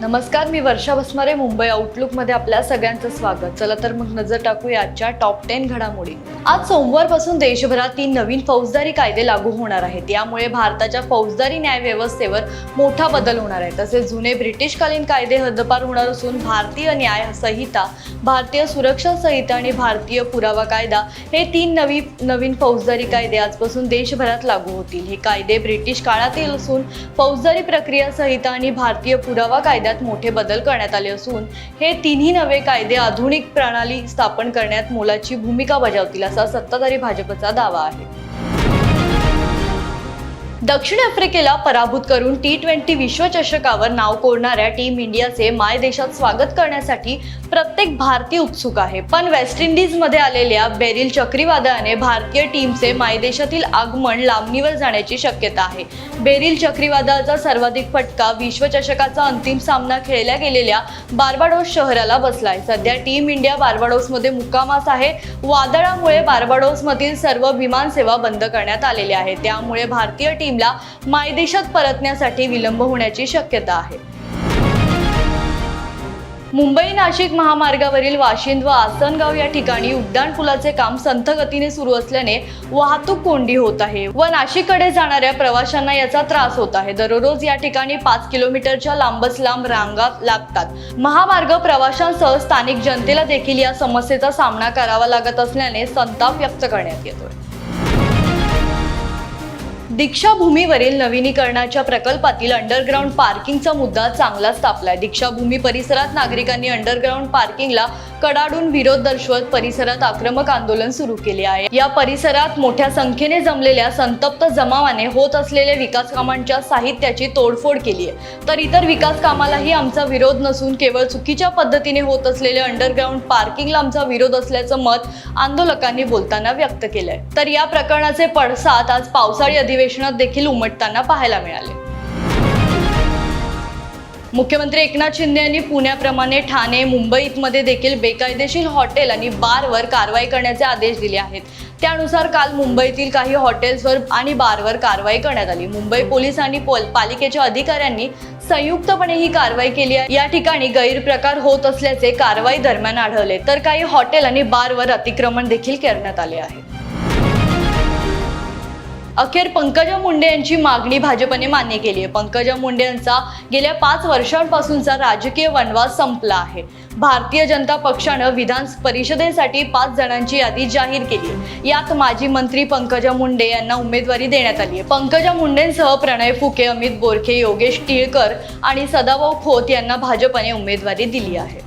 नमस्कार मी वर्षा भस्मारे मुंबई आउटलुकमध्ये आपल्या सगळ्यांचं स्वागत. चला तर मग नजर टाकूया आजच्या टॉप टेन घडामोडी. आज सोमवारपासून देशभरात तीन नवीन फौजदारी कायदे लागू होणार आहेत. यामुळे भारताच्या फौजदारी न्यायव्यवस्थेवर मोठा बदल होणार आहे. तसेच जुने ब्रिटिशकालीन कायदे हद्दपार होणार असून भारतीय न्याय संहिता भारतीय सुरक्षा संहिता आणि भारतीय पुरावा कायदा हे तीन नवी नवीन फौजदारी कायदे आजपासून देशभरात लागू होतील. हे कायदे ब्रिटिश काळातील असून फौजदारी प्रक्रिया संहिता आणि भारतीय पुरावा कायदा कायद्यात मोठे बदल करण्यात आले असून हे तिन्ही नवे कायदे आधुनिक प्रणाली स्थापन करण्यात मोलाची भूमिका बजावतील असा सत्ताधारी भाजपचा दावा आहे. दक्षिण आफ्रिकेला पराभूत करून टी ट्वेंटी विश्वचषकावर नाव कोरणाऱ्या टीम इंडियाचे मायदेशात स्वागत करण्यासाठी प्रत्येक भारतीय उत्सुक आहे. पण वेस्ट इंडिजमध्ये आलेल्या बेरिल चक्रीवादळाने भारतीय टीमचे मायदेशातील आगमन लांबणीवर जाण्याची शक्यता आहे. बेरिल चक्रीवादळाचा सर्वाधिक फटका विश्वचषकाचा अंतिम सामना खेळल्या गेलेल्या बार्बाडोस शहराला बसलाय. सध्या टीम इंडिया बार्बाडोसमध्ये मुक्कामास आहे. वादळामुळे बार्बाडोसमधील सर्व विमान सेवा बंद करण्यात आलेल्या आहे त्यामुळे भारतीय टीम टीमला मायदेशात परतण्यासाठी विलंब होण्याची शक्यता आहे. मुंबई नाशिक महामार्गावरील वाशिंद व आसनगाव या ठिकाणी उड्डाण पुलाचे काम संथ गतीने सुरू असल्याने वाहतूक कोंडी होत आहे व नाशिककडे जाणाऱ्या प्रवाशांना याचा त्रास होत आहे. दररोज या ठिकाणी पाच किलोमीटरच्या लांबच लांब रांगा लागतात. महामार्ग प्रवाशांसह स्थानिक जनतेला देखील या समस्येचा सामना करावा लागत असल्याने संताप व्यक्त करण्यात येतोय. दीक्षाभूमीवरील नवीनीकरणाच्या प्रकल्पातील अंडरग्राऊंड पार्किंगचा मुद्दा चांगलाच तापलाय. दीक्षाभूमी परिसरात नागरिकांनी अंडरग्राऊंड पार्किंगला कडाडून विरोध दर्शवत परिसरात आक्रमक आंदोलन सुरू केले आहे. या परिसरात मोठ्या संख्येने जमलेल्या संतप्त जमावाने होत असलेल्या विकास कामांच्या साहित्याची तोडफोड केली आहे. तर इतर विकास कामालाही आमचा विरोध नसून केवळ चुकीच्या पद्धतीने होत असलेल्या अंडरग्राऊंड पार्किंगला आमचा विरोध असल्याचं मत आंदोलकांनी बोलताना व्यक्त केलंय. तर या प्रकरणाचे पडसाद आज पावसाळी अधिवेशनात देखील उमटताना पाहायला मिळाले. मुख्यमंत्री एकनाथ शिंदे यांनी पुण्याप्रमाणे ठाणे मुंबईमध्ये देखील बेकायदेशीर हॉटेल आणि बारवर कारवाई करण्याचे आदेश दिले आहेत. त्यानुसार काल मुंबईतील काही हॉटेल्सवर आणि बारवर कारवाई करण्यात आली. मुंबई पोलीस आणि पालिकेच्या अधिकाऱ्यांनी संयुक्तपणे ही कारवाई केली आहे. या ठिकाणी गैरप्रकार होत असल्याचे कारवाई दरम्यान आढळले. तर काही हॉटेल आणि बारवर अतिक्रमण देखील करण्यात आले आहे. अखेर पंकजा मुंडे यांची मागणी भाजपने मान्य केली आहे. पंकजा मुंडे यांचा गेल्या पाच वर्षांपासूनचा राजकीय वनवास संपला आहे. भारतीय जनता पक्षानं विधान परिषदेसाठी पाच जणांची यादी जाहीर केली आहे. यात माजी मंत्री पंकजा मुंडे यांना उमेदवारी देण्यात आली आहे. पंकजा मुंडेंसह प्रणय फुके अमित बोरखे योगेश टिळकर आणि सदाभाऊ खोत यांना भाजपने उमेदवारी दिली आहे.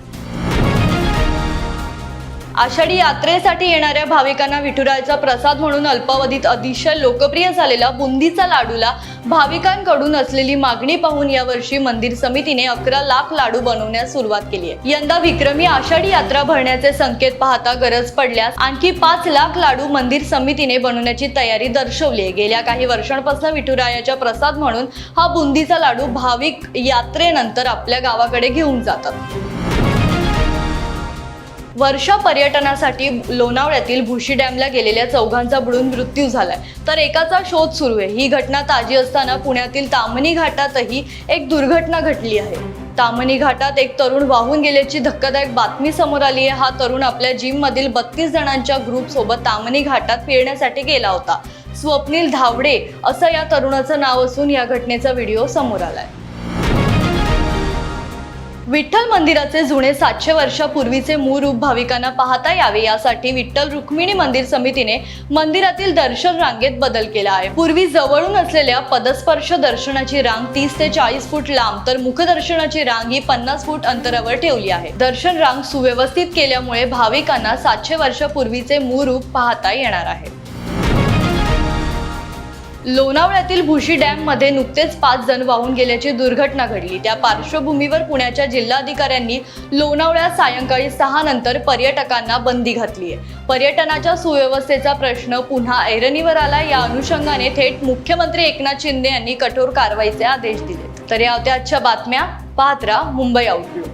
आषाढी यात्रेसाठी येणाऱ्या भाविकांना विठुरायाचा प्रसाद म्हणून अल्पावधीत अतिशय लोकप्रिय झालेला बुंदीचा लाडूला भाविकांकडून असलेली मागणी पाहून यावर्षी मंदिर समितीने अकरा लाख लाडू बनवण्यास सुरुवात केली आहे. यंदा विक्रमी आषाढी यात्रा भरण्याचे संकेत पाहता गरज पडल्यास आणखी पाच लाख लाडू मंदिर समितीने बनवण्याची तयारी दर्शवली आहे. गेल्या काही वर्षांपासून विठुरायाच्या प्रसाद म्हणून हा बुंदीचा लाडू भाविक यात्रेनंतर आपल्या गावाकडे घेऊन जातात. वर्षा पर्यटनासाठी लोणावळ्यातील भुशी डॅमला गेलेल्या चौघांचा बुडून मृत्यू झालाय. तर एकाचा शोध सुरू आहे. ही घटना ताजी असताना पुण्यातील तामणी घाटातही एक दुर्घटना घडली आहे. तामणी घाटात एक तरुण वाहून गेल्याची धक्कादायक बातमी समोर आली आहे. हा तरुण आपल्या जिममधील बत्तीस जणांच्या ग्रुपसोबत तामणी घाटात फिरण्यासाठी गेला होता. स्वप्नील धावडे असं या तरुणाचं नाव असून या घटनेचा व्हिडिओ समोर आलाय. विठ्ठल मंदिराचे जुने सातशे वर्षापूर्वीचे मूळ रूप भाविकांना पाहता यावे यासाठी विठ्ठल रुक्मिणी मंदिर समितीने मंदिरातील दर्शन रांगेत बदल केला आहे. पूर्वी जवळून असलेल्या पदस्पर्श दर्शनाची रांग तीस ते चाळीस फूट लांब तर मुखदर्शनाची रांग ही पन्नास फूट अंतरावर ठेवली आहे. दर्शन रांग सुव्यवस्थित केल्यामुळे भाविकांना सातशे वर्षापूर्वीचे मूळ रूप पाहता येणार आहे. लोणावळ्यातील भुशी डॅममध्ये नुकतेच पाच जण वाहून गेल्याची दुर्घटना घडली. त्या पार्श्वभूमीवर पुण्याच्या जिल्हाधिकाऱ्यांनी लोणावळ्यात सायंकाळी सहा नंतर पर्यटकांना बंदी घातली आहे. पर्यटनाच्या सुव्यवस्थेचा प्रश्न पुन्हा ऐरणीवर आला या अनुषंगाने थेट मुख्यमंत्री एकनाथ शिंदे यांनी कठोर कारवाईचे आदेश दिले. तर या होत्या आजच्या बातम्या. पाहत राहा मुंबई आउटलुक